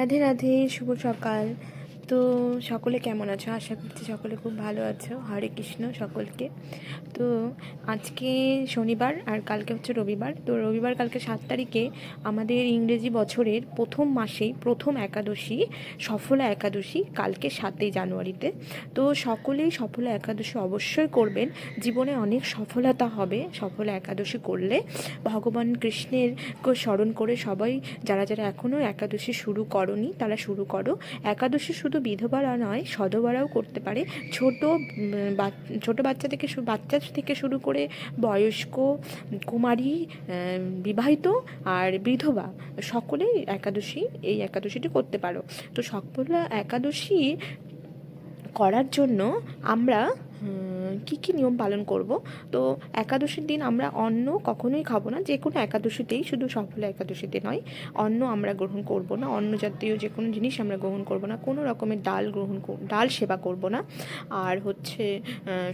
রাধে রাধে শুভ সকাল। তো সকলে কেমন আছো? আশা করছি সকলে খুব ভালো আছো। হরে কৃষ্ণ সকলকে। তো আজকে শনিবার আর কালকে হচ্ছে রবিবার। তো রবিবার কালকে সাত তারিখে আমাদের ইংরেজি বছরের প্রথম মাসেই প্রথম একাদশী, সফলা একাদশী কালকে সাতই জানুয়ারিতে। তো সকলেই সফলা একাদশী অবশ্যই করবেন। জীবনে অনেক সফলতা হবে সফলা একাদশী করলে। ভগবান কৃষ্ণের স্মরণ করে সবাই, যারা যারা এখনও একাদশী শুরু করনি, তারা শুরু করো। একাদশী শুধু বিধবারা নয়, সধবারাও করতে পারে। ছোট ছোটো বাচ্চা থেকে বাচ্চা থেকে শুরু করে বয়স্ক, কুমারী বিবাহিত আর বিধবা সকলেই একাদশী, এই একাদশীটি করতে পারো। তো সকল একাদশী করার জন্য আমরা কী কী নিয়ম পালন করব? তো একাদশীর দিন আমরা অন্ন কখনোই খাব না যে কোনো একাদশীতেই, শুধু সফল একাদশীতে নয়। অন্ন আমরা গ্রহণ করব না, অন্ন জাতীয় যে কোনো জিনিস আমরা গ্রহণ করব না, কোনো রকমের ডাল গ্রহণ ডাল সেবা করব না। আর হচ্ছে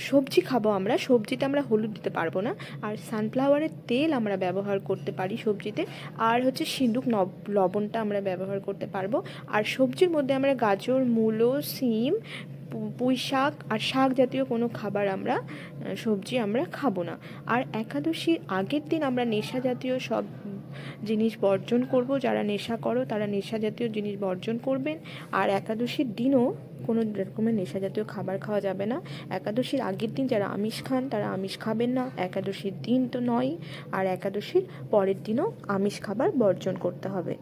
সবজি খাব আমরা, সবজিতে আমরা হলুদ দিতে পারব না। আর সানফ্লাওয়ারের তেল আমরা ব্যবহার করতে পারি সবজিতে। আর হচ্ছে সিন্দুক লবণটা আমরা ব্যবহার করতে পারব। আর সবজির মধ্যে আমরা গাজর, মূলো, সিম পুঁই শাক আর শাক জাতীয় কোনো খাবার আমরা সবজি আমরা খাব না। আর একাদশীর আগের দিন আমরা নেশা জাতীয় সব জিনিস বর্জন করব। যারা নেশা করো, তারা নেশা জাতীয় জিনিস বর্জন করবেন। আর একাদশীর দিনও কোনো রকমের নেশা জাতীয় খাবার খাওয়া যাবে না। একাদশীর আগের দিন যারা আমিষ খান, তারা আমিষ খাবেন না। একাদশীর দিন তো নয়। আর একাদশীর পরের দিনও আমিষ খাবার বর্জন করতে হবে।